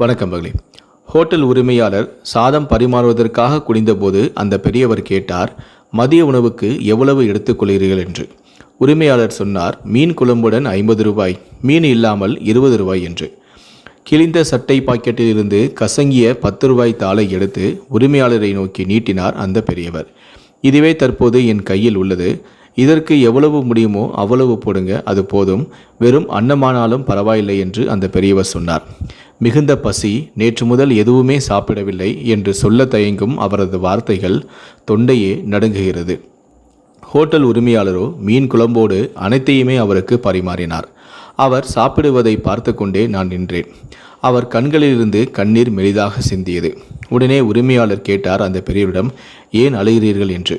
வணக்கம் மகளே. ஹோட்டல் உரிமையாளர் சாதம் பரிமாறுவதற்காக குனிந்தபோது அந்த பெரியவர் கேட்டார் மதிய உணவுக்கு எவ்வளவு எடுத்துக்கொள்கிறீர்கள் என்று. உரிமையாளர் சொன்னார் மீன் குழம்புடன் ஐம்பது ரூபாய் மீன் இல்லாமல் இருபது ரூபாய் என்று. கிழிந்த சட்டை பாக்கெட்டில் இருந்து கசங்கிய பத்து ரூபாய் தாளை எடுத்து உரிமையாளரை நோக்கி நீட்டினார் அந்த பெரியவர். இதுவே தற்போது என் கையில் உள்ளது. இதற்கு எவ்வளவு முடியுமோ அவ்வளவு போடுங்க அது போதும். வெறும் அன்னமானாலும் பரவாயில்லை என்று அந்த பெரியவர் சொன்னார். மிகுந்த பசி நேற்று முதல் எதுவுமே சாப்பிடவில்லை என்று சொல்ல தயங்கும் அவரது வார்த்தைகள் தொண்டையே நடுங்குகிறது. ஹோட்டல் உரிமையாளரோ மீன் குழம்போடு அனைத்தையுமே அவருக்கு பரிமாறினார். அவர் சாப்பிடுவதை பார்த்து கொண்டே நான் நின்றேன். அவர் கண்களிலிருந்து கண்ணீர் மெலிதாக சிந்தியது. உடனே உரிமையாளர் கேட்டார் அந்த பெரியவரிடம் ஏன் அழுகிறீர்கள்? என்று.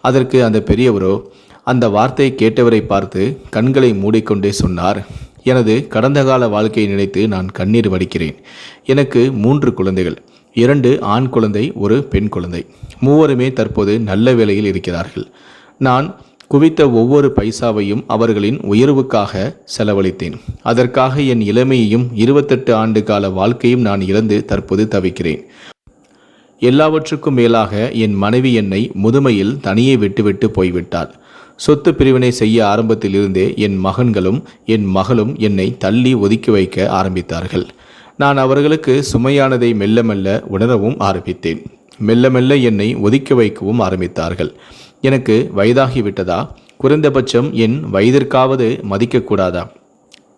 அதற்கு அந்த பெரியவரோ அந்த வார்த்தை கேட்டவரை பார்த்து கண்களை மூடிக்கொண்டே சொன்னார் எனது கடந்த கால வாழ்க்கையை நினைத்து நான் கண்ணீர் வடிக்கிறேன். எனக்கு மூன்று குழந்தைகள். இரண்டு ஆண் குழந்தை ஒரு பெண் குழந்தை. மூவருமே தற்போது நல்ல வேலையில் இருக்கிறார்கள். நான் குவித்த ஒவ்வொரு பைசாவையும் அவர்களின் உயர்வுக்காக செலவழித்தேன். அதற்காக என் இளமையையும் இருபத்தெட்டு ஆண்டு கால வாழ்க்கையும் நான் இழந்து தற்போது தவிக்கிறேன். எல்லாவற்றுக்கும் மேலாக என் மனைவி என்னை முதுமையில் தனியே விட்டுவிட்டு போய்விட்டாள். சொத்து பிரிவினை செய்ய ஆரம்பத்திலிருந்தே என் மகன்களும் என் மகளும் என்னை தள்ளி ஒதுக்கி வைக்க ஆரம்பித்தார்கள். நான் அவர்களுக்கு சுமையானதை மெல்ல மெல்ல உணரவும் ஆரம்பித்தேன். மெல்ல மெல்ல என்னை ஒதுக்கி வைக்கவும் ஆரம்பித்தார்கள். எனக்கு வயதாகிவிட்டதா? குறைந்தபட்சம் என் வயதிற்காவது மதிக்கக்கூடாதா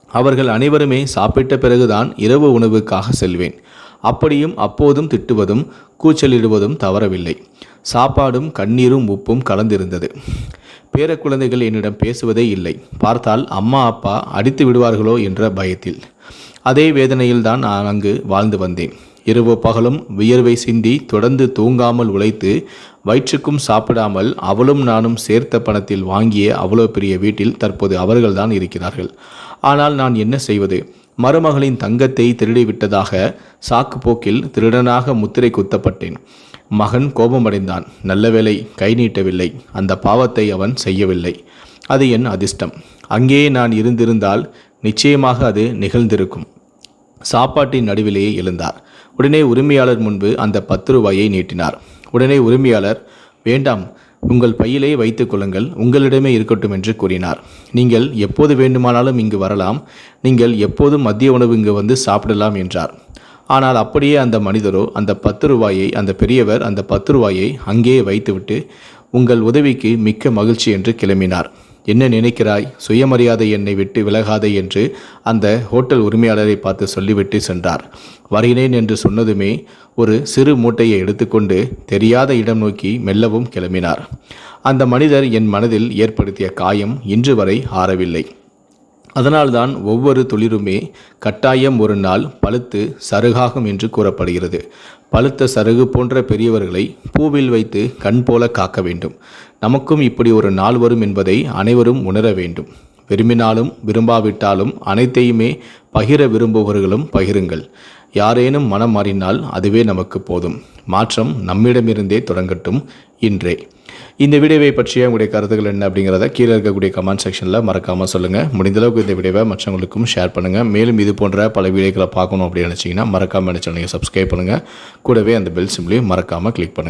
அவர்கள் அனைவருமே சாப்பிட்ட பிறகுதான் இரவு உணவுக்காக செல்வேன். அப்படியும் அப்போதும் திட்டுவதும் கூச்சலிடுவதும் தவறவில்லை. சாப்பாடும் கண்ணீரும் உப்பும் கலந்திருந்தது. பேர குழந்தைகள் என்னிடம் பேசுவதே இல்லை. பார்த்தால் அம்மா அப்பா அடித்து விடுவார்களோ என்ற பயத்தில். அதே வேதனையில்தான் நான் அங்கு வாழ்ந்து வந்தேன். இரவு பகலும் வியர்வை சிந்தி தொடர்ந்து தூங்காமல் உழைத்து வயிற்றுக்கும் சாப்பிடாமல் அவளும் நானும் சேர்த்த பணத்தில் வாங்கிய அவ்வளோ பெரிய வீட்டில் தற்போது அவர்கள்தான் இருக்கிறார்கள். ஆனால் நான் என்ன செய்வது? மருமகளின் தங்கத்தை திருடிவிட்டதாக சாக்கு போக்கில் திருடனாக முத்திரை குத்தப்பட்டேன். மகன் கோபமடைந்தான். நல்ல வேளை கை நீட்டவில்லை. அந்த பாவத்தை அவன் செய்யவில்லை. அது என் அதிர்ஷ்டம். அங்கேயே நான் இருந்திருந்தால் நிச்சயமாக அது நிகழ்ந்திருக்கும். சாப்பாட்டின் நடுவிலேயே எழுந்தார். உடனே உரிமையாளர் முன்பு அந்த பத்து ரூபாயை நீட்டினார். உடனே உரிமையாளர் வேண்டாம். உங்கள் பையிலே வைத்துக் கொள்ளுங்கள். உங்களிடமே இருக்கட்டும் என்று கூறினார். நீங்கள் எப்போது வேண்டுமானாலும் இங்கு வரலாம். நீங்கள் எப்போதும் மதிய உணவு இங்கு வந்து சாப்பிடலாம் என்றார். ஆனால் அப்படியே அந்த மனிதரோ அந்த பத்து ரூபாயை அந்த பெரியவர் அந்த பத்து ரூபாயை அங்கேயே வைத்துவிட்டு உங்கள் உதவிக்கு மிக்க மகிழ்ச்சி என்று கிளம்பினார். என்ன நினைக்கிறாய்? சுயமரியாதை என்னை விட்டு விலகாதே என்று அந்த ஹோட்டல் உரிமையாளரை பார்த்து சொல்லிவிட்டு சென்றார். வருகிறேன் என்று சொன்னதுமே ஒரு சிறு மூட்டையை எடுத்துக்கொண்டு தெரியாத இடம் நோக்கி மெல்லவும் கிளம்பினார். அந்த மனிதர் என் மனதில் ஏற்படுத்திய காயம் இன்று வரை ஆறவில்லை. அதனால்தான் ஒவ்வொரு துளிருமே கட்டாயம் ஒரு நாள் பழுத்து சருகாகும் என்று கூறப்படுகிறது. பழுத்த சருகு போன்ற பெரியவர்களை பூவில் வைத்து கண் போல காக்க வேண்டும். நமக்கும் இப்படி ஒரு நாள் வரும் என்பதை அனைவரும் உணர வேண்டும். விரும்பினாலும் விரும்பாவிட்டாலும் அனைத்தையுமே பகிர விரும்புபவர்களும் பகிருங்கள். யாரேனும் மனம் மாறினால் அதுவே நமக்கு போதும். மாற்றம் நம்மிடமிருந்தே தொடங்கட்டும் இன்றே. இந்த வீடியோவை பற்றிய உங்களுடைய கருத்துக்கள் என்ன அப்படிங்கிறத கீழே இருக்கக்கூடிய கமெண்ட் செக்ஷனில் மறக்காமல் சொல்லுங்கள் முடிந்தளவுக்கு இந்த வீடியோவை மற்றவங்களுக்கும் ஷேர் பண்ணுங்கள் மேலும் இது போன்ற பல வீடியோக்களை பார்க்கணும் அப்படின்னு நினச்சிங்கன்னா மறக்காமல் நினச்சி சப்ஸ்கிரைப் பண்ணுங்கள் கூடவே அந்த பெல் சிம்லையும் மறக்காமல் கிளிக் பண்ணுங்கள்